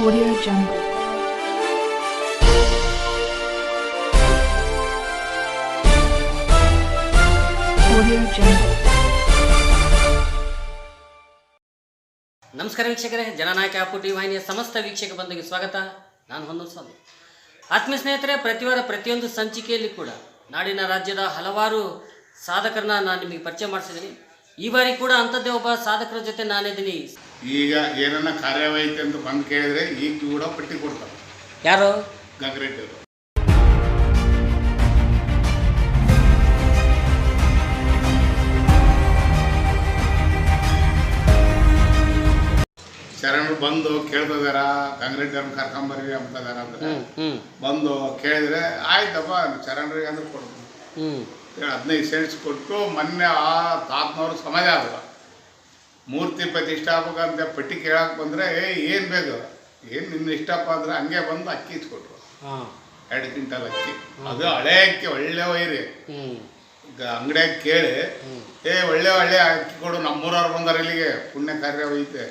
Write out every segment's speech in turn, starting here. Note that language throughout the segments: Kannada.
Audio Jungle. ನಮಸ್ಕಾರ ವೀಕ್ಷಕರೇ, ಜನನಾಯಕ ಪುಟಿ ವಾಹಿನಿಯ ಸಮಸ್ತ ವೀಕ್ಷಕ ಬಂಧುಗೆ ಸ್ವಾಗತ. ನಾನು ಹೊನ್ನೂರು ಸ್ವಾಮಿ. ಆತ್ಮೀಯ ಸ್ನೇಹಿತರೆ, ಪ್ರತಿವಾರ ಪ್ರತಿಯೊಂದು ಸಂಚಿಕೆಯಲ್ಲಿ ಕೂಡ ನಾಡಿನ ರಾಜ್ಯದ ಹಲವಾರು ಸಾಧಕರನ್ನ ನಾನು ನಿಮಗೆ ಪರಿಚಯ ಮಾಡಿಸಿದ್ದೀನಿ. ಈ ಬಾರಿ ಕೂಡ ಅಂಥದ್ದೇ ಒಬ್ಬ ಸಾಧಕರ ಜೊತೆ ನಾನಿದ್ದೀನಿ. ಈಗ ಏನನ್ನ ಕಾರ್ಯವೈತೆ ಅಂತ ಬಂದು ಕೇಳಿದ್ರೆ ಈಗ ಕೂಡ ಪಟ್ಟಿ ಕೊಡ್ತಾರೆ. ಯಾರು? ಗಂಗರೆಡ್ಡಿ ಅವರು. ಶರಣರು ಬಂದು ಕೇಳ್ತಿದಾರ ಗಂಗರೆಡ್ಡಿ ಅವ್ರನ್ನ ಕರ್ಕೊಂಬರ್ರಿ ಅಂತದಾರ ಅಂದ್ರೆ ಬಂದು ಕೇಳಿದ್ರೆ ಆಯ್ತಪ್ಪ ಶರಣರಿಗೆ ಅಂದ್ರೆ ಕೊಡ್ತೀನಿ ಹದಿನೈದು ಸೆಂಟ್ಸ್ ಕೊಟ್ಟು ಮೊನ್ನೆ ಆ ತಾತನವ್ರ ಸಮಯ ಅದ. ಮೂರ್ತಿ ಪ್ರತಿಷ್ಠಾಪಕ ಆಗ್ಬೇಕಂತ ಪಟ್ಟಿ ಕೇಳಕ್ಕೆ ಬಂದರೆ ಏ ಏನು ಬೇಕು? ಏನು ನಿನ್ನ ಇಷ್ಟಪ್ಪ ಅಂದ್ರೆ ಹಂಗೆ ಬಂದು ಅಕ್ಕಿ ಇಸ್ಕೊಟ್ರು. ಎರಡು ಕ್ವಿಂಟಲ್ ಅಕ್ಕಿ. ಅದು ಹಳೆ ಅಕ್ಕಿ ಒಳ್ಳೆ ಒಯ್ರಿ ಹ್ಞೂ ಅಂಗಡಿಯಾಗ ಕೇಳಿ ಏ ಒಳ್ಳೆ ಒಳ್ಳೆ ಅಕ್ಕಿ ಕೊಡು ನಮ್ಮೂರವ್ರು ಬಂದಾರೆ ಇಲ್ಲಿಗೆ ಪುಣ್ಯ ಕಾರ್ಯ ಒಯ್ತೆ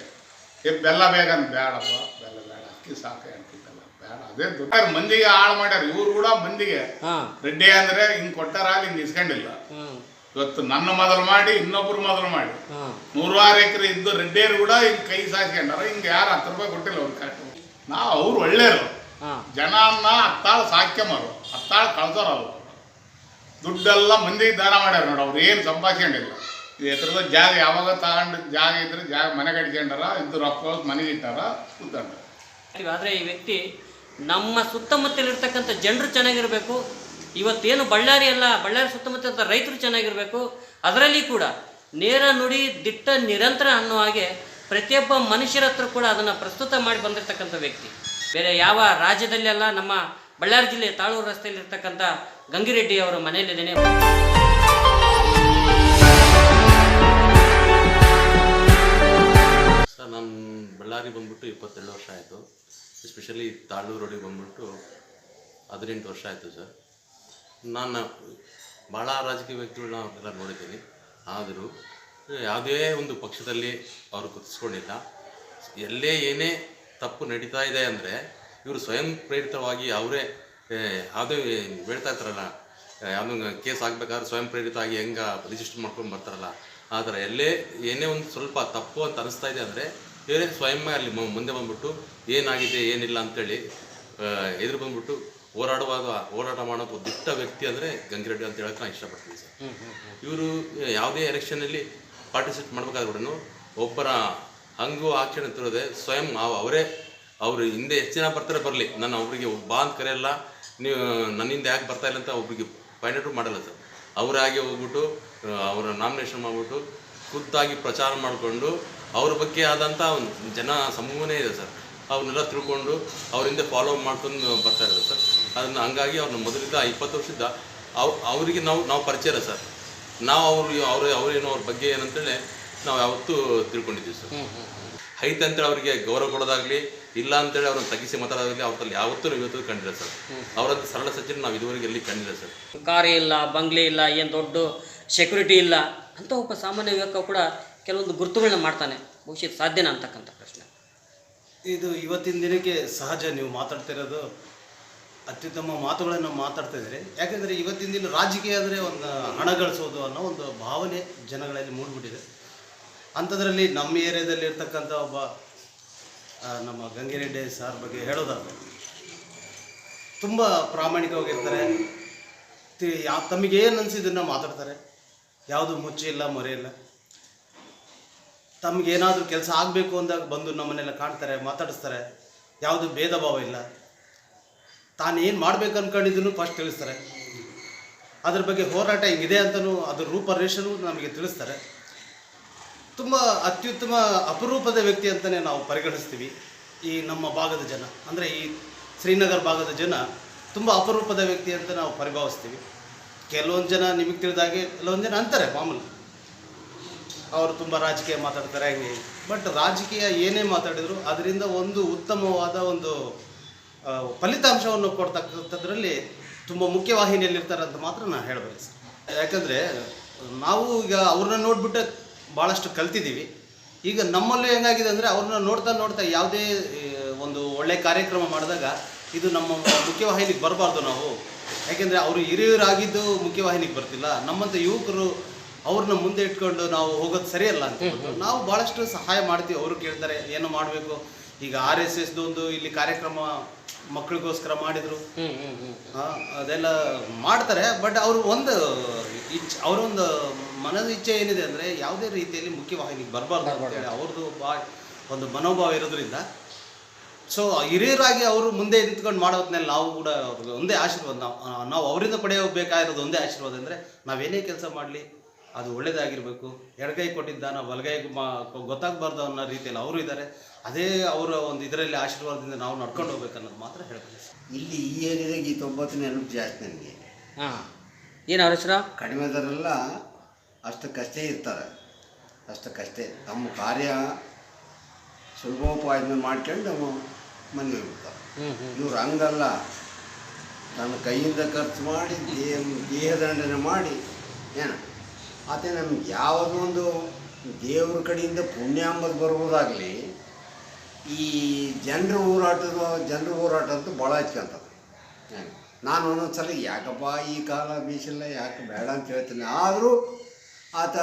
ಏ ಬೆಲ್ಲ ಬೇಕಂತ ಬೇಡಪ್ಪ ಬೆಲ್ಲ ಬೇಡ ಅಕ್ಕಿ ಸಾಕು. ಅದೇ ದೊಡ್ಡ ಮಂದಿಗೆ ಹಾಳು ಮಾಡ್ಯಾರ ಇವ್ರು ಕೂಡ ಮಂದಿಗೆ. ಹಾಂ. ರೆಡ್ಡಿ ಅಂದ್ರೆ ಹಿಂಗ್ ಕೊಟ್ಟಾರ ಅಲ್ಲಿ ಹಿಂಗೆ ಇಸ್ಕೊಂಡಿಲ್ಲ. ಇವತ್ತು ನನ್ನ ಮೊದಲು ಮಾಡಿ ಇನ್ನೊಬ್ರು ಮೊದಲು ಮಾಡಿ. ನೂರಾರು ಎಕರೆ ಇದ್ದು ರೆಡ್ಡಿಯರು ಕೂಡ ಹಿಂಗ್ ಕೈ ಸಾಸ್ಕೊಂಡಾರ ಹಿಂಗ್ ಯಾರು ಹತ್ತು ರೂಪಾಯಿ ಕೊಟ್ಟಿಲ್ಲ ಅವ್ರು ನಾ ನಾವು ಅವ್ರು ಒಳ್ಳೆಯರು. ಹಾಂ. ಜನನ್ನ ಹತ್ತಾಳು ಸಾಕ್ಯಮರು ಹತ್ತಾಳ ಕಳ್ತಾರ ಅವ್ರು. ದುಡ್ಡೆಲ್ಲ ಮಂದಿ ದಾನ ಮಾಡ್ಯಾರ ನೋಡಿ ಅವ್ರು ಏನು ಸಂಪಾದಿಸ್ಕೊಂಡಿಲ್ಲ. ಎತ್ತರದ ಜಾಗ ಯಾವಾಗ ತಗೊಂಡು ಜಾಗ ಇದ್ರೆ ಜಾಗ ಮನೆ ಕಟ್ಕೊಂಡಾರ ಇದ್ದು ರೊಕ್ಕ ಮನೆಗೆ ಇಟ್ಟಾರ ಕೂತಾರ. ಆದರೆ ಈ ವ್ಯಕ್ತಿ ನಮ್ಮ ಸುತ್ತಮುತ್ತಲಿರ್ತಕ್ಕಂಥ ಜನರು ಚೆನ್ನಾಗಿರಬೇಕು. ಇವತ್ತೇನು ಬಳ್ಳಾರಿ ಅಲ್ಲ, ಬಳ್ಳಾರಿ ಸುತ್ತಮುತ್ತ ರೈತರು ಚೆನ್ನಾಗಿರಬೇಕು. ಅದರಲ್ಲಿ ಕೂಡ ನೇರ ನುಡಿ, ದಿಟ್ಟ, ನಿರಂತರ ಅನ್ನೋ ಹಾಗೆ ಪ್ರತಿಯೊಬ್ಬ ಮನುಷ್ಯರ ಹತ್ರ ಕೂಡ ಅದನ್ನು ಪ್ರಸ್ತುತ ಮಾಡಿ ಬಂದಿರತಕ್ಕಂಥ ವ್ಯಕ್ತಿ. ಬೇರೆ ಯಾವ ರಾಜ್ಯದಲ್ಲಿ ಅಲ್ಲ, ನಮ್ಮ ಬಳ್ಳಾರಿ ಜಿಲ್ಲೆ ತಾಳೂರು ರಸ್ತೆಯಲ್ಲಿರ್ತಕ್ಕಂಥ ಗಂಗಿರೆಡ್ಡಿ ಅವರ ಮನೆಯಲ್ಲಿದ್ದೇನೆ. ಸರ್, ನಾನು ಬಳ್ಳಾರಿ ಬಂದ್ಬಿಟ್ಟು ಇಪ್ಪತ್ತೆರಡು ವರ್ಷ ಆಯಿತು. ಎಸ್ಪೆಷಲಿ ತಾಳೂರು ರೋಡಿಗೆ ಬಂದ್ಬಿಟ್ಟು ಹದಿನೆಂಟು ವರ್ಷ ಆಯಿತು ಸರ್. ನಾನು ಭಾಳ ರಾಜಕೀಯ ವ್ಯಕ್ತಿಗಳನ್ನ ಎಲ್ಲ ನೋಡಿದ್ದೀನಿ. ಆದರೂ ಯಾವುದೇ ಒಂದು ಪಕ್ಷದಲ್ಲಿ ಅವರು ಕುತ್ಸ್ಕೊಂಡಿಲ್ಲ. ಎಲ್ಲೇ ಏನೇ ತಪ್ಪು ನಡೀತಾ ಇದೆ ಅಂದರೆ ಇವರು ಸ್ವಯಂ ಪ್ರೇರಿತವಾಗಿ ಅವರೇ ಯಾವುದೇ ಹೇಳ್ತಾ ಇರ್ತಾರಲ್ಲ ಯಾವುದೋ ಕೇಸ್ ಆಗಬೇಕಾದ್ರೆ ಸ್ವಯಂ ಪ್ರೇರಿತ ಆಗಿ ಹೆಂಗೆ ರಿಜಿಸ್ಟರ್ ಮಾಡ್ಕೊಂಡು ಬರ್ತಾರಲ್ಲ, ಆ ಎಲ್ಲೇ ಏನೇ ಒಂದು ಸ್ವಲ್ಪ ತಪ್ಪು ಅಂತ ಅನಿಸ್ತಾ ಇದೆ ಅಂದರೆ ಇವರೇ ಸ್ವಯಂ ಅಲ್ಲಿ ಮುಂದೆ ಬಂದ್ಬಿಟ್ಟು ಏನಾಗಿದೆ ಏನಿಲ್ಲ ಅಂತೇಳಿ ಎದುರು ಬಂದ್ಬಿಟ್ಟು ಹೋರಾಡುವಾಗ ಹೋರಾಟ ಮಾಡೋದು ದಿಟ್ಟ ವ್ಯಕ್ತಿ ಅಂದರೆ ಗಂಗಿರೆಡ್ಡಿ ಅಂತ ಹೇಳೋಕೆ ನಾನು ಇಷ್ಟಪಡ್ತೀನಿ ಸರ್. ಇವರು ಯಾವುದೇ ಎಲೆಕ್ಷನಲ್ಲಿ ಪಾರ್ಟಿಸಿಪೇಟ್ ಮಾಡಬೇಕಾದ್ರೆ ಕೂಡ ಒಬ್ಬರ ಹಂಗು ಆಚರಣೆ ತಿರೋದೆ ಸ್ವಯಂ ಅವ್- ಅವರೇ. ಅವರು ಹಿಂದೆ ಎಷ್ಟು ಜನ ಬರ್ತಾರೆ ಬರಲಿ. ನಾನು ಅವರಿಗೆ ಬಾ ಅಂತ ಕರೆಯಲ್ಲ. ನೀವು ನನ್ನಿಂದ ಯಾಕೆ ಬರ್ತಾ ಇಲ್ಲ ಅಂತ ಒಬ್ಬರಿಗೆ ಫೈಂಡ್ ಔಟ್ ಮಾಡಲ್ಲ ಸರ್. ಅವರಾಗೆ ಹೋಗ್ಬಿಟ್ಟು ಅವರ ನಾಮಿನೇಷನ್ ಮಾಡಿಬಿಟ್ಟು ಖುದ್ದಾಗಿ ಪ್ರಚಾರ ಮಾಡಿಕೊಂಡು ಅವ್ರ ಬಗ್ಗೆ ಆದಂಥ ಒಂದು ಜನ ಸಮೂಹನೇ ಇದೆ ಸರ್. ಅವ್ರನ್ನೆಲ್ಲ ತಿಳ್ಕೊಂಡು ಅವರಿಂದ ಫಾಲೋ ಮಾಡ್ಕೊಂಡು ಬರ್ತಾ ಇರೋದು ಸರ್. ಅದನ್ನು ಹಂಗಾಗಿ ಅವ್ರನ್ನ ಮೊದಲಿಂದ ಇಪ್ಪತ್ತು ವರ್ಷದ ಅವ್ ಅವರಿಗೆ ನಾವು ನಾವು ಪರಿಚಯ ಇಲ್ಲ ಸರ್. ನಾವು ಅವರು ಅವ್ರ ಅವ್ರೇನು ಅವ್ರ ಬಗ್ಗೆ ಏನಂತೇಳಿ ನಾವು ಯಾವತ್ತೂ ತಿಳ್ಕೊಂಡಿದ್ದೀವಿ ಸರ್. ಐತೆ ಅಂತೇಳಿ ಅವರಿಗೆ ಗೌರವ ಕೊಡೋದಾಗಲಿ ಇಲ್ಲ ಅಂತೇಳಿ ಅವ್ರನ್ನ ತಗ್ಗಿಸಿ ಮಾತಾಡೋದಾಗಲಿ ಅವ್ರಲ್ಲಿ ಯಾವತ್ತೂ ನಾವು ಇವತ್ತು ಕಂಡಿಲ್ಲ ಸರ್. ಅವರಂತ ಸರಳ ಸಚಿವರು ನಾವು ಇದುವರೆಗೆ ಎಲ್ಲಿ ಕಂಡಿಲ್ಲ ಸರ್. ಕಾರ್ ಇಲ್ಲ ಬಂಗ್ಲೆ ಇಲ್ಲ ಏನು ದೊಡ್ಡ ಸೆಕ್ಯೂರಿಟಿ ಇಲ್ಲ. ಅಂತ ಒಬ್ಬ ಸಾಮಾನ್ಯ ಯುವಕ ಕೂಡ ಕೆಲವೊಂದು ಗುರುತುಗಳನ್ನ ಮಾಡ್ತಾನೆ. ಬಹುಶಃ ಸಾಧ್ಯನಾ ಅಂತಕ್ಕಂಥ ಪ್ರಶ್ನೆ. ಇದು ಇವತ್ತಿನ ದಿನಕ್ಕೆ ಸಹಜ ನೀವು ಮಾತಾಡ್ತಿರೋದು ಅತ್ಯುತ್ತಮ ಮಾತುಗಳನ್ನು ಮಾತಾಡ್ತಾ ಇದ್ದೀರಿ. ಯಾಕೆಂದರೆ ಇವತ್ತಿನ ದಿನ ರಾಜಕೀಯ ಅಂದರೆ ಒಂದು ಹಣ ಗಳಿಸೋದು ಅನ್ನೋ ಒಂದು ಭಾವನೆ ಜನಗಳಲ್ಲಿ ಮೂಡಿಬಿಟ್ಟಿದೆ. ಅಂಥದ್ರಲ್ಲಿ ನಮ್ಮ ಏರಿಯಾದಲ್ಲಿ ಇರ್ತಕ್ಕಂಥ ಒಬ್ಬ ನಮ್ಮ ಗಂಗಿರೆಡ್ಡಿ ಸಾರ್ ಬಗ್ಗೆ ಹೇಳೋದಾದ್ರೆ, ತುಂಬ ಪ್ರಾಮಾಣಿಕವಾಗಿರ್ತಾರೆ. ತಮಗೇನು ಅನಿಸಿದ್ದನ್ನು ಮಾತಾಡ್ತಾರೆ. ಯಾವುದು ಮುಚ್ಚಿಲ್ಲ ಮೊರೆ ಇಲ್ಲ. ತಮಗೇನಾದರೂ ಕೆಲಸ ಆಗಬೇಕು ಅಂದಾಗ ಬಂದು ನಮ್ಮನ್ನೆಲ್ಲ ಕಾಣ್ತಾರೆ, ಮಾತಾಡಿಸ್ತಾರೆ. ಯಾವುದು ಭೇದ ಭಾವ ಇಲ್ಲ. ತಾನೇನು ಮಾಡಬೇಕು ಅನ್ಕೊಂಡಿದ್ದನ್ನು ಫಸ್ಟ್ ತಿಳಿಸ್ತಾರೆ. ಅದ್ರ ಬಗ್ಗೆ ಹೋರಾಟ ಹಿಂಗಿದೆ ಅಂತಲೂ ಅದ್ರ ರೂಪರೇಷನು ನಮಗೆ ತಿಳಿಸ್ತಾರೆ. ತುಂಬ ಅತ್ಯುತ್ತಮ ಅಪರೂಪದ ವ್ಯಕ್ತಿ ಅಂತಲೇ ನಾವು ಪರಿಗಣಿಸ್ತೀವಿ ಈ ನಮ್ಮ ಭಾಗದ ಜನ. ಅಂದರೆ ಈ ಶ್ರೀನಗರ ಭಾಗದ ಜನ ತುಂಬ ಅಪರೂಪದ ವ್ಯಕ್ತಿ ಅಂತ ನಾವು ಪರಿಭಾವಿಸ್ತೀವಿ. ಕೆಲವೊಂದು ಜನ ನಿಮಗೆ ತಿಳಿದಾಗೆ, ಕೆಲವೊಂದು ಜನ ಅಂತಾರೆ ಮಾಮೂಲಿ. ಅವರು ತುಂಬ ರಾಜಕೀಯ ಮಾತಾಡ್ತಾರೆ ಹಂಗೆ ಬಟ್ ರಾಜಕೀಯ ಏನೇ ಮಾತಾಡಿದ್ರು ಅದರಿಂದ ಒಂದು ಉತ್ತಮವಾದ ಒಂದು ಫಲಿತಾಂಶವನ್ನು ಕೊಡ್ತಕ್ಕಂಥದ್ರಲ್ಲಿ ತುಂಬ ಮುಖ್ಯವಾಹಿನಿಯಲ್ಲಿರ್ತಾರೆ ಅಂತ ಮಾತ್ರ ನಾನು ಹೇಳಬಲ್ಲೆ ಸರ್. ಯಾಕಂದರೆ ನಾವು ಈಗ ಅವ್ರನ್ನ ನೋಡಿಬಿಟ್ಟು ಭಾಳಷ್ಟು ಕಲ್ತಿದ್ದೀವಿ. ಈಗ ನಮ್ಮಲ್ಲೂ ಹೆಂಗಾಗಿದೆ ಅಂದರೆ ಅವ್ರನ್ನ ನೋಡ್ತಾ ನೋಡ್ತಾ ಯಾವುದೇ ಒಂದು ಒಳ್ಳೆ ಕಾರ್ಯಕ್ರಮ ಮಾಡಿದಾಗ ಇದು ನಮ್ಮ ಮುಖ್ಯವಾಹಿನಿಗೆ ಬರಬಾರ್ದು ನಾವು. ಯಾಕೆಂದರೆ ಅವರು ಹಿರಿಯರಾಗಿದ್ದು ಮುಖ್ಯವಾಹಿನಿಗೆ ಬರ್ತಿಲ್ಲ. ನಮ್ಮಂಥ ಯುವಕರು ಅವ್ರನ್ನ ಮುಂದೆ ಇಟ್ಕೊಂಡು ನಾವು ಹೋಗೋದು ಸರಿಯಲ್ಲ ಅಂತ ನಾವು ಭಾಳಷ್ಟು ಸಹಾಯ ಮಾಡ್ತೀವಿ. ಅವರು ಕೇಳ್ತಾರೆ ಏನು ಮಾಡಬೇಕು? ಈಗ ಆರ್ ಎಸ್ ಎಸ್ ಒಂದು ಇಲ್ಲಿ ಕಾರ್ಯಕ್ರಮ ಮಕ್ಕಳಿಗೋಸ್ಕರ ಮಾಡಿದ್ರು. ಅದೆಲ್ಲ ಮಾಡ್ತಾರೆ ಬಟ್ ಅವರು ಒಂದು ಇಚ್ ಅವರೊಂದು ಮನದ ಇಚ್ಛೆ ಏನಿದೆ ಅಂದ್ರೆ ಯಾವುದೇ ರೀತಿಯಲ್ಲಿ ಮುಖ್ಯವಾಹಿನಿಗೆ ಬರಬಾರ್ದು ಅಂತೇಳಿ ಅವ್ರದ್ದು ಬಾ ಒಂದು ಮನೋಭಾವ ಇರೋದ್ರಿಂದ. ಸೊ ಹಿರಿಯರಾಗಿ ಅವರು ಮುಂದೆ ನಿಂತ್ಕೊಂಡು ಮಾಡೋ ಹೊತ್ನಲ್ಲಿ ನಾವು ಕೂಡ ಅವ್ರಿಗೆ ಒಂದೇ ಆಶೀರ್ವಾದ ನಾವು ನಾವು ಅವರಿಂದ ಪಡೆಯಬೇಕಾಗಿರೋದು ಒಂದೇ ಆಶೀರ್ವಾದ ಅಂದರೆ ನಾವೇನೇ ಕೆಲಸ ಮಾಡಲಿ ಅದು ಒಳ್ಳೆಯದಾಗಿರಬೇಕು ಎಡಗೈ ಕೊಟ್ಟಿದ್ದ ನಾವು ಬಲಗೈ ಮಾ ಗೊತ್ತಾಗಬಾರ್ದು ಅನ್ನೋ ರೀತಿಯಲ್ಲಿ ಅವರು ಇದ್ದಾರೆ. ಅದೇ ಅವರ ಒಂದು ಇದರಲ್ಲಿ ಆಶೀರ್ವಾದದಿಂದ ನಾವು ನಡ್ಕೊಂಡು ಹೋಗ್ಬೇಕು ಅನ್ನೋದು ಮಾತ್ರ ಹೇಳ್ತೀನಿ ಇಲ್ಲಿ ಈ ಏರಿಯಾದಾಗ ಈ ತೊಂಬತ್ತು ನೆನಪು ಜಾಸ್ತಿ ನನಗೆ ಹಾಂ. ಏನು ಅವ್ರ ಹೆಸರು? ಅಷ್ಟು ಅಷ್ಟಕ್ಕಷ್ಟೇ ಇರ್ತಾರೆ ಅಷ್ಟಕ್ಕಷ್ಟೇ ತಮ್ಮ ಕಾರ್ಯ ಸುಲಭೋಪಾಯದಿಂದ ಮಾಡ್ಕೊಂಡು ನಮ್ಮ ಮನೆಗೆ ಹೋಗ್ತಾರೆ. ಇವ್ರು ಹಂಗಲ್ಲ. ನನ್ನ ಕೈಯಿಂದ ಖರ್ಚು ಮಾಡಿ ದೇಹ ದೇಹದಂಡನೆ ಮಾಡಿ ಏನು. ಮತ್ತು ನಮ್ಗೆ ಯಾವುದೋ ಒಂದು ದೇವ್ರ ಕಡೆಯಿಂದ ಪುಣ್ಯ ಅಂಬದು ಬರುವುದಾಗಲಿ ಈ ಜನರು ಹೋರಾಟದ, ಜನರು ಹೋರಾಟ ಅಂತೂ ಭಾಳ ಹಚ್ಕೊಂತದ ನಾನು ಒಂದೊಂದು ಸಲ ಯಾಕಪ್ಪ ಈ ಕಾಲ ಬೀಸಿಲ್ಲ, ಯಾಕೆ ಬೇಡ ಅಂತ ಹೇಳ್ತೀನಿ. ಆದರೂ ಆತ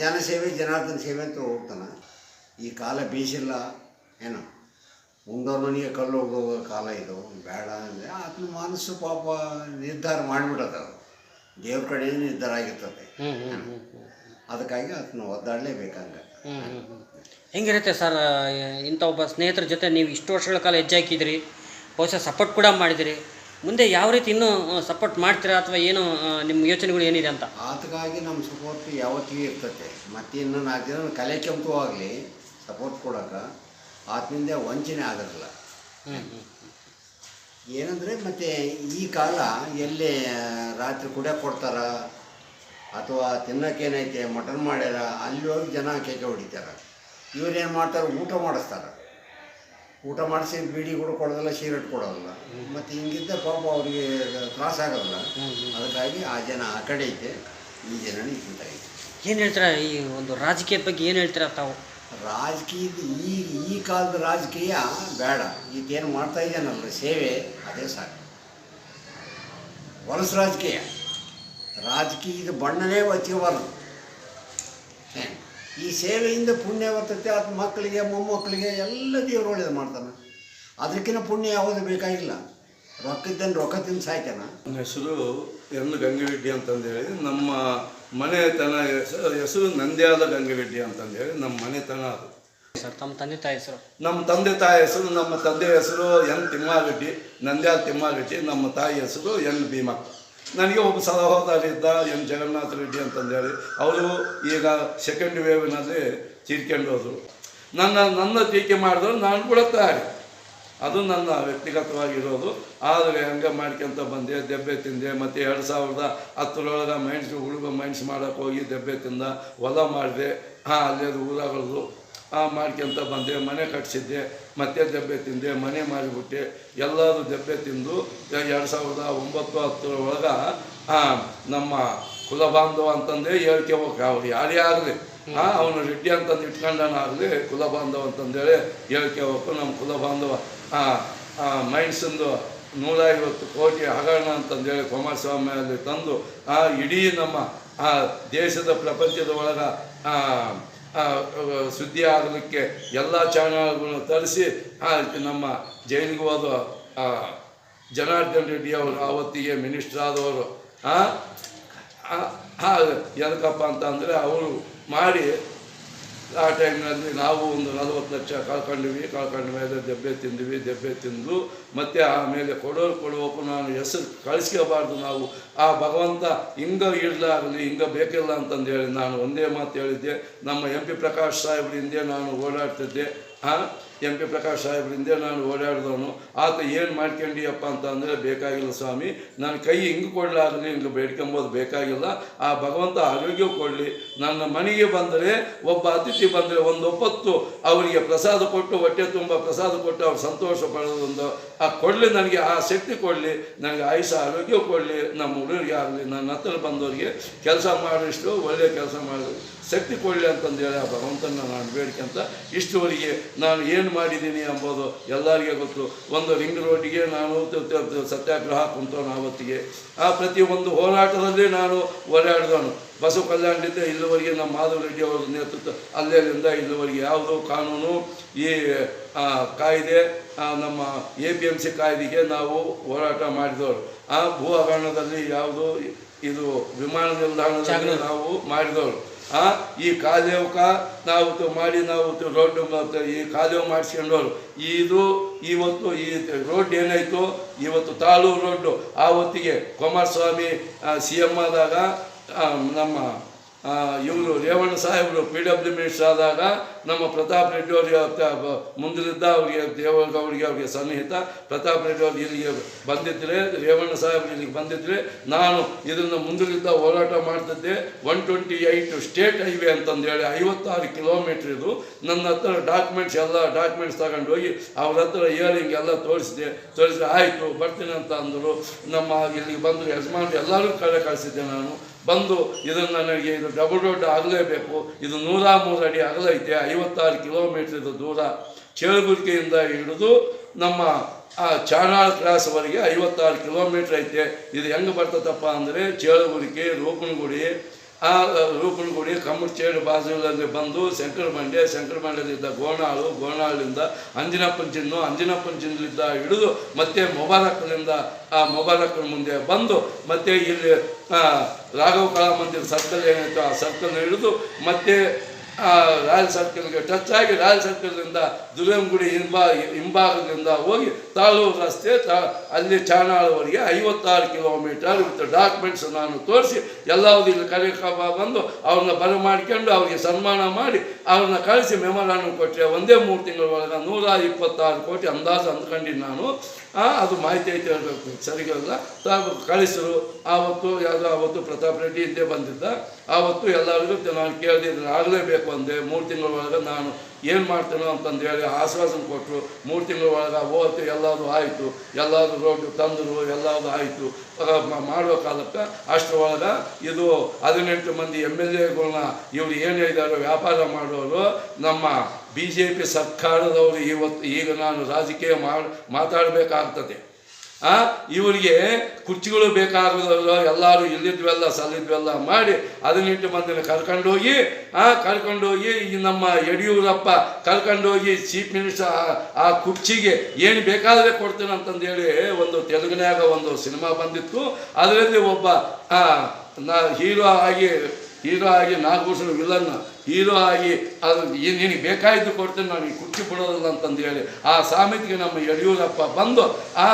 ಜನಸೇವೆ, ಜನಾರ್ದನ ಸೇವೆ ಅಂತ ಹೋಗ್ತಾನೆ. ಈ ಕಾಲ ಬೀಸಿಲ್ಲ, ಏನು? ಮುಂದೋರ್ ಮನೆಗೆ ಕಲ್ಲು ಹೋಗೋ ಕಾಲ ಇದು, ಬೇಡ ಅಂದರೆ ಆತನ ಮನಸ್ಸು ಪಾಪ ನಿರ್ಧಾರ ಮಾಡಿಬಿಡತ್ತೆ ಅದು. ದೇವ್ರ ಕಡೆ ನಿರ್ಧಾರ ಆಗಿರ್ತದೆ ಅದಕ್ಕಾಗಿ ಅದನ್ನ ಒದ್ದಾಡಲೇಬೇಕಂಗೆ. ಹೆಂಗಿರುತ್ತೆ ಸರ್ ಇಂಥ ಒಬ್ಬ ಸ್ನೇಹಿತರ ಜೊತೆ ನೀವು ಇಷ್ಟು ವರ್ಷಗಳ ಕಾಲ ಹೆಜ್ಜೆ ಹಾಕಿದ್ರಿ ಬಹುಶಃ ಸಪೋರ್ಟ್ ಕೂಡ ಮಾಡಿದಿರಿ. ಮುಂದೆ ಯಾವ ರೀತಿ ಇನ್ನೂ ಸಪೋರ್ಟ್ ಮಾಡ್ತೀರಾ ಅಥವಾ ಏನು ನಿಮ್ಮ ಯೋಚನೆಗಳು ಏನಿದೆ ಅಂತ? ಅದಕ್ಕಾಗಿ ನಮ್ಮ ಸಪೋರ್ಟ್ ಯಾವತ್ತಿಗೂ ಇರ್ತದೆ. ಮತ್ತೆ ಇನ್ನು ನಾಲ್ಕು ಜನ ಕಲೆ ಕೆಂಪುವಾಗಲಿ ಸಪೋರ್ಟ್ ಕೊಡೋಕೆ ಆತನಿಂದ ವಂಚನೆ ಆಗೋದಿಲ್ಲ ಏನಂದರೆ ಮತ್ತು ಈ ಕಾಲ ಎಲ್ಲಿ ರಾತ್ರಿ ಕುಡಿಯೋಕೆ ಕೊಡ್ತಾರ? ಅಥವಾ ತಿನ್ನೋಕ್ಕೇನೈತೆ ಮಟನ್ ಮಾಡ್ಯಾರ? ಅಲ್ಲಿ ಹೋಗಿ ಜನ ಕೇಕೆ ಹೊಡಿತಾರೆ. ಇವ್ರೇನು ಮಾಡ್ತಾರೆ? ಊಟ ಮಾಡಿಸ್ತಾರೆ. ಊಟ ಮಾಡಿಸಿ ಬೀಡಿ ಕೂಡ ಕೊಡೋದಿಲ್ಲ ಸಿಗರೆಟ್ ಕೊಡೋದಿಲ್ಲ. ಮತ್ತು ಹಿಂಗಿದ್ದ ಪಾಪ ಅವ್ರಿಗೆ ತ್ರಾಸ ಆಗೋದಿಲ್ಲ. ಅದಕ್ಕಾಗಿ ಆ ಜನ ಆ ಕಡೆ ಐತೆ ಈ ಜನ ಐತೆ ಏನು ಹೇಳ್ತೀರಾ? ಈ ಒಂದು ರಾಜಕೀಯದ ಬಗ್ಗೆ ಏನು ಹೇಳ್ತೀರಾ ತಾವು? ರಾಜಕೀಯದ ಈ ಈ ಕಾಲದ ರಾಜಕೀಯ ಬೇಡ. ಈಗೇನು ಮಾಡ್ತಾ ಇದ್ದಾನಲ್ಲ ಸೇವೆ, ಅದೇ ಸಾಕು. ಹೊಲಸು ರಾಜಕೀಯ. ರಾಜಕೀಯದ ಬಣ್ಣನೇ ಒಚ್ಕೋಬಾರ್ದು ಈ ಸೇವೆಯಿಂದ ಪುಣ್ಯ ಬರ್ತೈತೆ, ಅದು ಮಕ್ಕಳಿಗೆ, ಮೊಮ್ಮಕ್ಕಳಿಗೆ ಎಲ್ಲ ದೇವರು ಒಳ್ಳೇದು ಮಾಡ್ತಾನೆ. ಅದಕ್ಕಿಂತ ಪುಣ್ಯ ಯಾವುದು ಬೇಕಾಗಿಲ್ಲ. ರೊಕ್ಕದ್ದನ್ನು ರೊಕ್ಕ ತಿನ್ಸಾಯ್ತಾನ? ಸಾಯ್ತಾನ ನನ್ನ ಹೆಸರು ಎನ್ ಗಂಗಿರೆಡ್ಡಿ ಅಂತಂದೇಳಿ ನಮ್ಮ ಮನೆತನ ಹೆಸರು ಹೆಸರು ನಂದ್ಯಾದ ಗಂಗಿರೆಡ್ಡಿ ಅಂತಂದೇಳಿ ನಮ್ಮ ಮನೆತನ ಅದು. ಸರ್ ತಮ್ಮ ತಂದೆ ತಾಯಿ ಹೆಸರು? ನಮ್ಮ ತಂದೆ ತಾಯಿ ಹೆಸರು ನಮ್ಮ ತಂದೆ ಹೆಸರು ಎನ್ ತಿಮ್ಮಾರೆಡ್ಡಿ ನಂದ್ಯಾದ ತಿಮ್ಮಾರೆಡ್ಡಿ ನಮ್ಮ ತಾಯಿ ಹೆಸರು ಎನ್ ಭೀಮ. ನನಗೆ ಒಬ್ಬ ಸಹೋದರ ಇದ್ದ ಎನ್ ಜಗನ್ನಾಥ ರೆಡ್ಡಿ ಅಂತಂದೇಳಿ ಅವರು ಈಗ ಸೆಕೆಂಡ್ ವೇವ್ನಲ್ಲಿ ಹೋದರು ನನ್ನ ನನ್ನ ಟೀಕೆ ಮಾಡಿದ್ರು ನಾನು ಕೂಡ ತಯಾರಿ ಅದು ನನ್ನ ವ್ಯಕ್ತಿಗತವಾಗಿರೋದು. ಆದರೆ ಹಂಗೆ ಮಾಡ್ಕೊಂತ ಬಂದೆ, ದೆಬ್ಬೆ ತಿಂದೆ. ಮತ್ತು ಎರಡು ಸಾವಿರದ ಹತ್ತರೊಳಗೆ ಮೈನ್ಸ್ ಹುಡುಗ ಮೈನ್ಸ್ ಮಾಡೋಕೆ ಹೋಗಿ ದೆಬ್ಬೆ ತಿಂದ, ಹೊಲ ಮಾಡಿದೆ. ಹಾಂ, ಅಲ್ಲೇ ಊರಾಗಳದು. ಆ ಮಾಡ್ಕೊಂತ ಬಂದೆ, ಮನೆ ಕಟ್ಸಿದ್ದೆ. ಮತ್ತೆ ದೆಬ್ಬೆ ತಿಂದೆ, ಮನೆ ಮಾಡಿಬಿಟ್ಟೆ. ಎಲ್ಲರೂ ದೆಬ್ಬೆ ತಿಂದು, ಎರಡು ಸಾವಿರದ ಒಂಬತ್ತು ಹತ್ತರ ಒಳಗೆ ನಮ್ಮ ಕುಲ ಬಾಂಧವ ಅಂತಂದೇ ಹೇಳ್ಕೆ ಹೋಗಿ ಅವ್ರು ಯಾರೇ ಆಗಲಿ. ಹಾಂ, ಅವನು ರೆಡ್ಡಿ ಅಂತಂದು ಇಟ್ಕೊಂಡನಾಗಲಿ ಕುಲ ಬಾಂಧವ ಅಂತಂದೇಳಿ ಹೇಳ್ಕೆ ನಮ್ಮ ಕುಲ ಬಾಂಧವ ಮೈನ್ಸಂದು ನೂರ ಐವತ್ತು ಕೋಟಿ ಹಗರಣ ಅಂತಂದೇಳಿ ಕುಮಾರಸ್ವಾಮಿಯಲ್ಲಿ ತಂದು ಆ ಇಡೀ ನಮ್ಮ ಆ ದೇಶದ ಪ್ರಪಂಚದ ಒಳಗೆ ಸುದ್ದಿ ಆಗಲಿಕ್ಕೆ ಎಲ್ಲ ಚಾನಲ್ಗಳನ್ನು ತರಿಸಿ ನಮ್ಮ ಜೈಲಿಗೆ ಜನಾರ್ದನ್ ರೆಡ್ಡಿ ಅವರು ಆವತ್ತಿಗೆ ಮಿನಿಸ್ಟರ್ ಆದವರು ಹಾಂ ಆ, ಅಂತಂದರೆ ಅವರು ಮಾಡಿ ಆ ಟೈಮ್ನಲ್ಲಿ ನಾವು ಒಂದು ನಲವತ್ತು ಲಕ್ಷ ಕಳ್ಕೊಂಡ್ವಿ, ಕಳ್ಕೊಂಡ ಮೇಲೆ ದೆಬ್ಬೆ ತಿಂದ್ವಿ, ದೆಬ್ಬೆ ತಿಂದು ಮತ್ತೆ ಆಮೇಲೆ ಕೊಡೋರು ಕೊಡುವಪ್ಪ ನಾನು ಹೆಸರು ಕಳಿಸ್ಕೋಬಾರ್ದು ನಾವು. ಆ ಭಗವಂತ ಹಿಂಗ ಇಡಲಾಗಲಿ ಹಿಂಗ ಬೇಕಿಲ್ಲ ಅಂತಂದು ಹೇಳಿ ನಾನು ಒಂದೇ ಮಾತು ಹೇಳಿದ್ದೆ. ನಮ್ಮ ಎಂ ಪಿ ಪ್ರಕಾಶ್ ಸಾಹೇಬ್ರಿಂದೇ ನಾನು ಓಡಾಡ್ತಿದ್ದೆ ಹಾಂ ಎಂ ಪಿ ಪ್ರಕಾಶ್ ಸಾಹೇಬ್ರಿಂದ ನಾನು ಓಡಾಡಿದವನು, ಆತ ಏನು ಮಾಡ್ಕೊಂಡಿಯಪ್ಪ ಅಂತ ಅಂದರೆ, ಬೇಕಾಗಿಲ್ಲ ಸ್ವಾಮಿ, ನನ್ನ ಕೈ ಹಿಂಗೆ ಕೊಡಲಾದ್ರೆ ಹಿಂಗೆ ಬೇಡ್ಕೊಂಬೋದು, ಬೇಕಾಗಿಲ್ಲ. ಆ ಭಗವಂತ ಆರೋಗ್ಯ ಕೊಡಲಿ. ನನ್ನ ಮನೆಗೆ ಬಂದರೆ, ಒಬ್ಬ ಅತಿಥಿ ಬಂದರೆ, ಒಂದು ಒಪ್ಪತ್ತು. ಅವರಿಗೆ ಪ್ರಸಾದ ಕೊಟ್ಟು, ಹೊಟ್ಟೆ ತುಂಬ ಪ್ರಸಾದ ಕೊಟ್ಟು, ಅವ್ರು ಸಂತೋಷ ಪಡೋದೊಂದು ಆ ಕೊಡಲಿ ನನಗೆ, ಆ ಶಕ್ತಿ ಕೊಡಲಿ. ನನಗೆ ಆಯುಷ, ಆರೋಗ್ಯ ಕೊಡಲಿ. ನಮ್ಮ ಹುಡುಗರಿಗೆ ಆಗಲಿ, ನನ್ನ ಹತ್ರ ಬಂದವರಿಗೆ ಕೆಲಸ ಮಾಡಿಷ್ಟು ಒಳ್ಳೆಯ ಕೆಲಸ ಮಾಡಿ ಶಕ್ತಿ ಕೊಡಲಿ ಅಂತಂದೇಳಿ ಆ ಭಗವಂತನ ನಾನು ಅಂತ ಇಷ್ಟುವರೆಗೆ ನಾನು ಏನು ಮಾಡಿದ್ದೀನಿ ಅಂಬೋದು ಎಲ್ಲರಿಗೆ ಗೊತ್ತು. ಒಂದು ರಿಂಗ್ ರೋಡಿಗೆ ನಾನು ಸತ್ಯಾಗ್ರಹ ಕುಂತವನು ಆವತ್ತಿಗೆ. ಆ ಪ್ರತಿಯೊಂದು ಹೋರಾಟದಲ್ಲಿ ನಾನು ಓಡಾಡಿದವನು ಬಸವ ಕಲ್ಯಾಣದಿಂದ ಇಲ್ಲಿವರೆಗೆ ನಮ್ಮ ಮಾಧವ ರೆಡ್ಡಿ ಅವರ ನೇತೃತ್ವ ಅಲ್ಲಿಂದ ಇಲ್ಲಿವರೆಗೆ ಯಾವುದೋ ಕಾನೂನು ಈ ಕಾಯ್ದೆ ನಮ್ಮ ಎ ಪಿ ಎಂ ಸಿ ಕಾಯ್ದೆಗೆ ನಾವು ಹೋರಾಟ ಮಾಡಿದವರು. ಆ ಭೂ ಹಗರಣದಲ್ಲಿ ಯಾವುದು ಇದು ವಿಮಾನ ನಿಲ್ದಾಣದಲ್ಲಿ ನಾವು ಮಾಡಿದವರು. ಆ, ಈ ಕಾಲೇವಕ ನಾವು ಮಾಡಿ ನಾವು ರೋಡ್ ಈ ಕಾಲೇವು ಮಾಡಿಸ್ಕೊಂಡವ್ರು. ಇದು ಇವತ್ತು ಈ ರೋಡ್ ಏನಾಯಿತು? ಇವತ್ತು ತಾಳು ರೋಡ್ಡು ಆ ಹೊತ್ತಿಗೆ ಕುಮಾರಸ್ವಾಮಿ ಸಿ ಎಂ ಆದಾಗ ನಮ್ಮ ಇವರು ರೇವಣ್ಣ ಸಾಹೇಬರು ಪಿ ಡಬ್ಲ್ಯೂ ಮಿನಿಸ್ಟರ್ ಆದಾಗ ನಮ್ಮ ಪ್ರತಾಪ್ ರೆಡ್ಡಿ ಅವರಿಗೆ ತ- ಬ- ಮುಂದಿದ್ದ ಅವರಿಗೆ ಅವರಿಗೆ ಸನ್ನಿಹಿತ. ಪ್ರತಾಪ್ ರೆಡ್ಡಿ ಅವರು ಇಲ್ಲಿಗೆ ಬಂದಿದ್ದರೆ ರೇವಣ್ಣ ಸಾಹೇಬ್ ಇಲ್ಲಿಗೆ ಬಂದಿದ್ದರೆ ನಾನು ಇದನ್ನು ಮುಂದಿದ್ದ ಹೋರಾಟ ಮಾಡ್ತಿದ್ದೆ. One twenty eight state highway ಅಂತಂದೇಳಿ ಐವತ್ತಾರು ಕಿಲೋಮೀಟ್ರ್ ಇದು. ನನ್ನ ಹತ್ರ ಡಾಕ್ಯುಮೆಂಟ್ಸ್ ಎಲ್ಲ ಡಾಕ್ಯುಮೆಂಟ್ಸ್ ತಗೊಂಡು ಹೋಗಿ ಅವ್ರ ಹತ್ರ ಇಯರಿಂಗ್ ಎಲ್ಲ ತೋರಿಸಿದೆ. ತೋರಿಸಿದೆ ಆಯಿತು, ಬರ್ತೀನಿ ಅಂತ ಅಂದರು. ನಮ್ಮ ಇಲ್ಲಿಗೆ ಬಂದು ಯಜಮಾನ್ ಎಲ್ಲರೂ ಕಡೆ ಕಳಿಸಿದ್ದೆ ನಾನು. ಬಂದು ಇದನ್ನು ನನಗೆ ಇದು ಡಬಲ್ ರೋಡ್ ಆಗಲೇಬೇಕು. ಇದು ನೂರ ಮೂರು ಅಡಿ ಅಗಲೈತೆ ಐವತ್ತಾರು ಕಿಲೋಮೀಟ್ರ್ ದೂರ ಚೇಳುಗುರಿಕೆಯಿಂದ ಹಿಡಿದು ನಮ್ಮ, ಆ ಚಾನಾಳ್ ಕ್ರಾಸ್ವರೆಗೆ ಐವತ್ತಾರು ಕಿಲೋಮೀಟ್ರ್ ಐತೆ. ಇದು ಹೆಂಗೆ ಬರ್ತದಪ್ಪ ಅಂದರೆ ಚೇಳುಗುರಿಕೆ, ರೂಪನಗುಡಿ, ಆ ರೂಪನಗುಡಿ ಕಮ್ಮಚೇಡು ಬಾಜುಗಳಲ್ಲಿ ಬಂದು ಶಂಕರ ಮಂಡ್ಯ, ಶಂಕರ ಮಂಡ್ಯದಿಂದ ಗೋಣಾಳು, ಗೋಣಾಳಿಂದ ಅಂಜನಪ್ಪನ ಚಿನ್ನು, ಅಂಜನಪ್ಪನ ಚಿನ್ನಲಿಂದ ಹಿಡಿದು ಮತ್ತೆ ಮೊಬಾರಕ್ನಿಂದ, ಆ, ಮೊಬಾರಕ್ನ ಮುಂದೆ ಬಂದು ಮತ್ತೆ ಇಲ್ಲಿ ರಾಘವ ಕಲಾ ಮಂದಿರ ಸರ್ಕಲ್ ಏನಾಯಿತು ಆ ಸರ್ಕಲ್ ಹಿಡಿದು ಮತ್ತೆ ರಾಯಲ್ ಸರ್ಕಲ್ಗೆ ಟಚ್ ಆಗಿ ರಾಯಲ್ ಸರ್ಕಲ್ನಿಂದ ದುರಂಗುಡಿ ಹಿಂಬಾ, ಹಿಂಭಾಗದಿಂದ ಹೋಗಿ ತಾಳೂರು ರಸ್ತೆ ತಾ, ಅಲ್ಲಿ ಚಾಣಾಳವರಿಗೆ ಐವತ್ತಾರು ಕಿಲೋಮೀಟರ್ ವಿತ್ ಡಾಕ್ಯುಮೆಂಟ್ಸ್ ನಾನು ತೋರಿಸಿ ಎಲ್ಲವುದು ಇಲ್ಲಿ ಬಂದು ಅವ್ರನ್ನ ಬರಮಾಡ್ಕೊಂಡು ಅವ್ರಿಗೆ ಸನ್ಮಾನ ಮಾಡಿ ಅವ್ರನ್ನ ಕಳಿಸಿ ಮೆಮೊರಾಂಡಮ್ ಕೊಟ್ಟರೆ ಒಂದೇ ಮೂರು ತಿಂಗಳ ಒಳಗೆ ನೂರ ಇಪ್ಪತ್ತಾರು ಕೋಟಿ ಅಂದಾಜು ಅಂದ್ಕೊಂಡಿದ್ದು ನಾನು. ಅದು ಮಾಹಿತಿ ಐತೆ ಹೇಳಬೇಕು ಸರಿಗಲ್ಲ ತಾವು ಕಳಿಸರು. ಆವತ್ತು ಯಾವುದೋ ಆವತ್ತು ಪ್ರತಾಪ್ ರೆಡ್ಡಿ ಹಿಂದೆ ಬಂದಿದ್ದ. ಆವತ್ತು ಎಲ್ಲರಿಗೂ ನಾನು ಕೇಳಿದ್ರೆ ಆಗಲೇಬೇಕು ಅಂದೆ. ಮೂರು ತಿಂಗಳ ಒಳಗೆ ನಾನು ಏನು ಮಾಡ್ತೇನೋ ಅಂತಂದು ಹೇಳಿ ಆಶ್ವಾಸನೆ ಕೊಟ್ಟರು ಮೂರು ತಿಂಗಳ ಒಳಗೆ ಹೋಯ್ತು ಎಲ್ಲಾದರೂ ಆಯಿತು. ಎಲ್ಲಾದರೂ ರೋಡ್ ತಂದರು, ಎಲ್ಲಾದರೂ ಆಯಿತು. ಮಾಡುವ ಕಾಲಕ್ಕೆ ಅಷ್ಟರೊಳಗೆ ಇದು ಹದಿನೆಂಟು ಮಂದಿ ಎಂ ಎಲ್ ಎಗಳನ್ನ ಇವರು ಏನು ಹೇಳಿದಾರೋ ವ್ಯಾಪಾರ ಮಾಡೋರು ನಮ್ಮ ಬಿ ಜೆ ಪಿ ಸರ್ಕಾರದವರು ಇವತ್ತು ಈಗ ನಾನು ರಾಜಕೀಯ ಮಾತಾಡಬೇಕಾಗ್ತದೆ. ಆ, ಇವರಿಗೆ ಕುರ್ಚಿಗಳು ಬೇಕಾಗೋದಲ್ಲ ಎಲ್ಲರೂ ಇಲ್ಲಿದ್ವೆಲ್ಲ, ಸಲ್ಲಿದ್ವೆಲ್ಲ ಮಾಡಿ ಹದಿನೆಂಟು ಮಂದಿನ ಕರ್ಕೊಂಡೋಗಿ, ಆ, ಕರ್ಕೊಂಡೋಗಿ ಈ ನಮ್ಮ ಯಡಿಯೂರಪ್ಪ ಕರ್ಕೊಂಡೋಗಿ ಚೀಫ್ ಮಿನಿಸ್ಟರ್ ಆ- ಕುರ್ಚಿಗೆ ಏನು ಬೇಕಾದರೆ ಕೊಡ್ತೇನೆ ಅಂತಂದೇಳಿ ಒಂದು ತೆಲುಗಿನಾಗ ಒಂದು ಸಿನಿಮಾ ಬಂದಿತ್ತು. ಅದರಲ್ಲಿ ಒಬ್ಬ ನಾ, ಹೀರೋ ಆಗಿ ಹೀರೋ ಆಗಿ ನಾಗಭೂಷಣ ವಿಲನ್ ಹೀರೋ ಆಗಿ ಅದು ನಿನಗೆ ಬೇಕಾಯಿತು ಕೊಡ್ತೇನೆ, ನಾನು ಈ ಕುರ್ಚಿ ಬಿಡೋದಿಲ್ಲ ಅಂತಂದು ಹೇಳಿ. ಆ ಸಾಮಿತಿಗೆ ನಮ್ಮ ಯಡಿಯೂರಪ್ಪ ಬಂದು, ಆ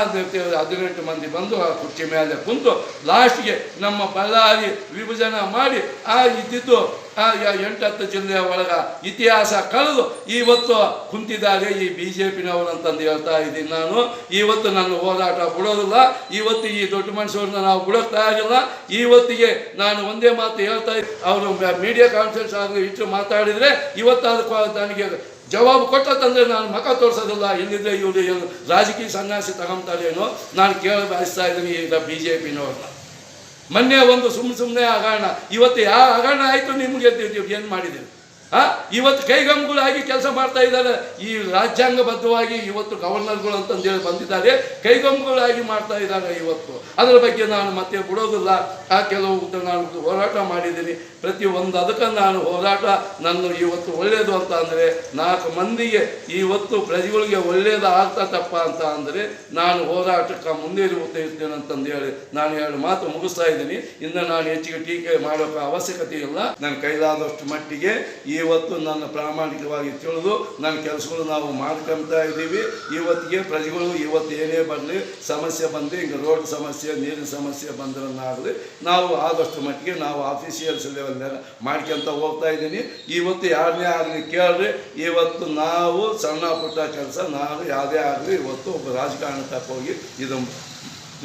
ಹದಿನೆಂಟು ಮಂದಿ ಬಂದು ಆ ಕುರ್ಚಿ ಮೇಲೆ ಕುಂತು ಲಾಸ್ಟ್ಗೆ ನಮ್ಮ ಬಳ್ಳಾರಿ ವಿಭಜನೆ ಮಾಡಿ, ಆ ಇದ್ದಿದ್ದು, ಆ ಯ- ಎಂಟು ಹತ್ತು ಜಿಲ್ಲೆಯ ಒಳಗೆ ಇತಿಹಾಸ ಕಳೆದು ಇವತ್ತು ಕುಂತಿದ್ದಾರೆ ಈ ಬಿ ಜೆ ಪಿನವರು ಅಂತಂದು ಹೇಳ್ತಾ ಇದ್ದೀನಿ ನಾನು. ಇವತ್ತು ನನ್ನ ಹೋರಾಟ ಬಿಡೋದಿಲ್ಲ, ಇವತ್ತು ಈ ದೊಡ್ಡ ಮನುಷ್ಯರನ್ನ ನಾವು ಬಿಡೋಕ್ತಾ ತಯಾರಿಲ್ಲ, ಇವತ್ತಿಗೆ ನಾನು ಒಂದೇ ಮಾತು ಹೇಳ್ತಾ ಅವರು ಮೀಡಿಯಾ ಕಾನ್ಫರೆನ್ಸ್ ಆಗಲಿ ಇಷ್ಟು ಮಾತಾಡಿದರೆ ಇವತ್ತು ಅದಕ್ಕೆ ನನಗೆ ಜವಾಬು ಕೊಟ್ಟಂದ್ರೆ ನಾನು ಮಖ ತೋರಿಸೋದಿಲ್ಲ, ಎಲ್ಲಿದ್ರೆ ಇವರು ಏನು ರಾಜಕೀಯ ಸನ್ಯಾಸಿ ತಗೊಂತಾರೇನೋ ನಾನು ಕೇಳ ಬಯಸ್ತಾ ಇದ್ದೀನಿ ಈಗ ಬಿ ಜೆ ಪಿನವ್ರನ್ನ ಮೊನ್ನೆ ಒಂದು ಸುಮ್ಮನೆ ಸುಮ್ಮನೆ ಹಗರಣ. ಇವತ್ತು ಯಾವ ಹಗರಣ ಆಯಿತು ನಿಮಗೆ ಏನು ಮಾಡಿದ್ದೀರಿ ಆ, ಇವತ್ತು ಕೈಗಂಬುಗಳಾಗಿ ಕೆಲಸ ಮಾಡ್ತಾ ಇದ್ದಾರೆ. ಈ ರಾಜ್ಯಾಂಗಬದ್ಧವಾಗಿ ಇವತ್ತು ಗವರ್ನರ್ಗಳು ಅಂತಂದೇಳಿ ಬಂದಿದ್ದಾರೆ. ಕೈಗಂಬುಗಳಾಗಿ ಮಾಡ್ತಾ ಇದ್ದಾರೆ ಇವತ್ತು. ಅದರ ಬಗ್ಗೆ ನಾನು ಮತ್ತೆ ಬಿಡೋದಿಲ್ಲ. ಆ ಕೆಲವು ನಾನು ಹೋರಾಟ ಮಾಡಿದ್ದೀನಿ. ಪ್ರತಿ ಒಂದು ಅದಕ್ಕೆ ನಾನು ಹೋರಾಟ. ನನ್ನ ಇವತ್ತು ಒಳ್ಳೆಯದು ಅಂತ ಅಂದರೆ ನಾಲ್ಕು ಮಂದಿಗೆ ಇವತ್ತು ಪ್ರಜೆಗಳಿಗೆ ಒಳ್ಳೆಯದು ತಪ್ಪ ಅಂತ ಅಂದರೆ ನಾನು ಹೋರಾಟಕ್ಕೆ ಮುಂದೆ ಇರ್ತೇನೆ ಅಂತಂದೇಳಿ ನಾನು ಎರಡು ಮಾತು ಮುಗಿಸ್ತಾ ಇದ್ದೀನಿ. ಇನ್ನು ನಾನು ಹೆಚ್ಚಿಗೆ ಟೀಕೆ ಮಾಡೋಕೆ ಅವಶ್ಯಕತೆ ಇಲ್ಲ ನನ್ನ ಕೈಲಾದಷ್ಟು ಮಟ್ಟಿಗೆ ಇವತ್ತು ನನ್ನ ಪ್ರಾಮಾಣಿಕವಾಗಿ ತಿಳಿದು ನನ್ನ ಕೆಲಸಗಳು ನಾವು ಮಾಡ್ಕೊಳ್ತಾ ಇದ್ದೀವಿ. ಇವತ್ತಿಗೆ ಪ್ರಜೆಗಳು ಇವತ್ತು ಏನೇ ಬರಲಿ, ಸಮಸ್ಯೆ ಬಂದು ಹಿಂಗೆ ರೋಡ್ ಸಮಸ್ಯೆ, ನೀರಿನ ಸಮಸ್ಯೆ ಬಂದ್ರನ್ನಾಗಲಿ ನಾವು ಆದಷ್ಟು ಮಟ್ಟಿಗೆ ನಾವು ಆಫೀಸಿಯಲ್ಸ್ ಲೆವೆಲ್ನೆಲ್ಲ ಮಾಡ್ಕೊಂತ ಹೋಗ್ತಾ ಇದ್ದೀನಿ. ಇವತ್ತು ಯಾರನ್ನೇ ಆಗಲಿ ಕೇಳ್ರಿ, ಇವತ್ತು ನಾವು ಸಣ್ಣ ಪುಟ್ಟ ಕೆಲಸ, ನಾವು ಯಾವುದೇ ಆಗಲಿ ಇವತ್ತು ಒಬ್ಬ ರಾಜಕಾರಣಕ್ಕೆ ಹೋಗಿ ಇದು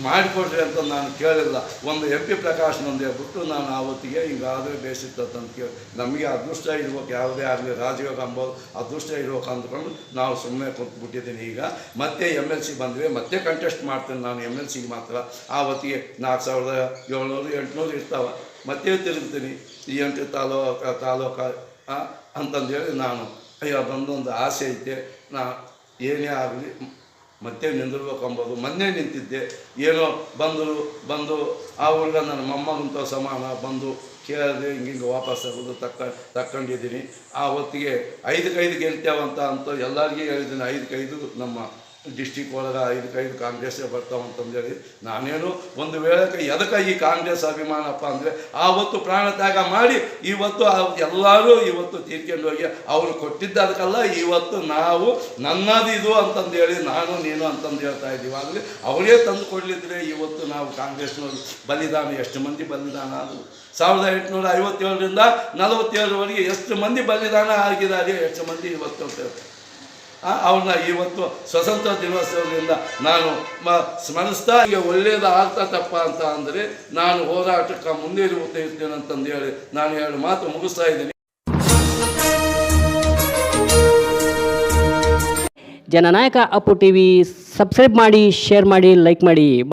ಮಾಡಿಕೊಡ್ರಿ ಅಂತ ನಾನು ಕೇಳಿಲ್ಲ. ಒಂದು ಎಂ ಪಿ ಪ್ರಕಾಶ್ನೊಂದು ಹೇಳ್ಬಿಟ್ಟು ನಾನು ಆವತ್ತಿಗೆ ಹಿಂಗಾದರೆ ಬೇಸಿತ್ತಂತ ಕೇಳಿ. ನಮಗೆ ಅದೃಷ್ಟ ಇರ್ಬೇಕು, ಯಾವುದೇ ಆಗಲಿ, ರಾಜಯೋಗ ಅಂಬೋದು ಅದೃಷ್ಟ ಇರ್ಬೇಕು ಅಂದ್ಕೊಂಡು ನಾವು ಸುಮ್ಮನೆ ಕೂತ್ಬಿಟ್ಟಿದ್ದೀನಿ ಈಗ. ಮತ್ತೆ ಎಂ ಎಲ್ ಸಿ ಬಂದ್ವಿ ಮತ್ತೆ ಕಂಟೆಸ್ಟ್ ಮಾಡ್ತೇನೆ ನಾನು ಎಂ ಎಲ್ ಸಿಗೆ ಮಾತ್ರ. ಆವತ್ತಿಗೆ ನಾಲ್ಕು ಸಾವಿರದ ಏಳ್ನೂರು, ಎಂಟುನೂರು ಇರ್ತಾವೆ. ಮತ್ತೆ ತಿರುಗ್ತೀನಿ ಈ ಎಂಟು ತಾಲೂಕ ತಾಲೂಕ ಅಂತಂದೇಳಿ ನಾನು. ಅಯ್ಯೋ ಬಂದೊಂದು ಆಸೆ ಐತೆ. ನಾ ಏನೇ ಆಗಲಿ ಮತ್ತೆ ನಿಂದಿರ್ಬೇಕಂಬೋದು ಮೊನ್ನೆ ನಿಂತಿದ್ದೆ. ಏನೋ ಬಂದರು ಬಂದು, ಆ ಹುಡುಗ ನನ್ನ ಮೊಮ್ಮಗಂತ ಸಮಾನ ಬಂದು ಕೇಳಿದ್ರೆ ಹಿಂಗೆ ವಾಪಸ್ ಆಗೋದು ತಕ್ಕ, ತಕ್ಕೊಂಡಿದ್ದೀನಿ. ಆ ಹೊತ್ತಿಗೆ ಐದಕ್ಕೈದು ಗೆಲ್ತೇವಂತ ಅಂತ ಎಲ್ಲರಿಗೂ ಹೇಳಿದ್ದೀನಿ. ಐದಕ್ಕೈದು ನಮ್ಮ ಡಿಸ್ಟಿಕ್ ಒಳಗೆ ಐದಕ್ಕೈದು ಕಾಂಗ್ರೆಸ್ಸೇ ಬರ್ತಾವಂತಂದೇಳಿ ನಾನೇನು ಒಂದು ವೇಳೆ ಎದಕ್ಕೆ ಈ ಕಾಂಗ್ರೆಸ್ ಅಭಿಮಾನಪ್ಪ ಅಂದರೆ ಆವತ್ತು ಪ್ರಾಣ ತ್ಯಾಗ ಮಾಡಿ ಇವತ್ತು ಎಲ್ಲರೂ ಇವತ್ತು ತೀರ್ಕೊಂಡು ಹೋಗಿ ಅವರು ಕೊಟ್ಟಿದ್ದು ಅದಕ್ಕಲ್ಲ, ಇವತ್ತು ನಾವು ನನ್ನದು ಇದು ಅಂತಂದೇಳಿ ನಾನು ನೀನು ಅಂತಂದು ಹೇಳ್ತಾ ಇದ್ದೀವಿ. ಆಗಲಿ ಅವರೇ ತಂದು ಕೊಡಲಿದ್ರೆ ಇವತ್ತು ನಾವು ಕಾಂಗ್ರೆಸ್ನವರು ಬಲಿದಾನ, ಎಷ್ಟು ಮಂದಿ ಬಲಿದಾನ ಅದು? ಸಾವಿರದ ಎಂಟುನೂರ ಐವತ್ತೇಳರಿಂದ ನಲವತ್ತೇಳರವರೆಗೆ ಎಷ್ಟು ಮಂದಿ ಬಲಿದಾನ ಆಗಿದ್ದಾರೆ, ಎಷ್ಟು ಮಂದಿ ಇವತ್ತು ಆ, ಅವ್ರನ್ನ ಇವತ್ತು ಸ್ವತಂತ್ರ ದಿನೋತ್ಸವದಿಂದ ನಾನು ಮ ಸ್ಮರಿಸ್ತಾ ಈಗ ಒಳ್ಳೆಯದು ತಪ್ಪ ಅಂತ ಅಂದರೆ ನಾನು ಹೋರಾಟಕ್ಕೆ ಮುಂದೇರುತ್ತಾ ಇರ್ತೇನೆ ಅಂತಂದು ಹೇಳಿ ನಾನು ಎರಡು ಮಾತು ಮುಗಿಸ್ತಾ ಇದ್ದೀನಿ. Jananayaka Appu T V subscribe ಮಾಡಿ ಶೇರ್ ಮಾಡಿ ಲೈಕ್ ಮಾಡಿ.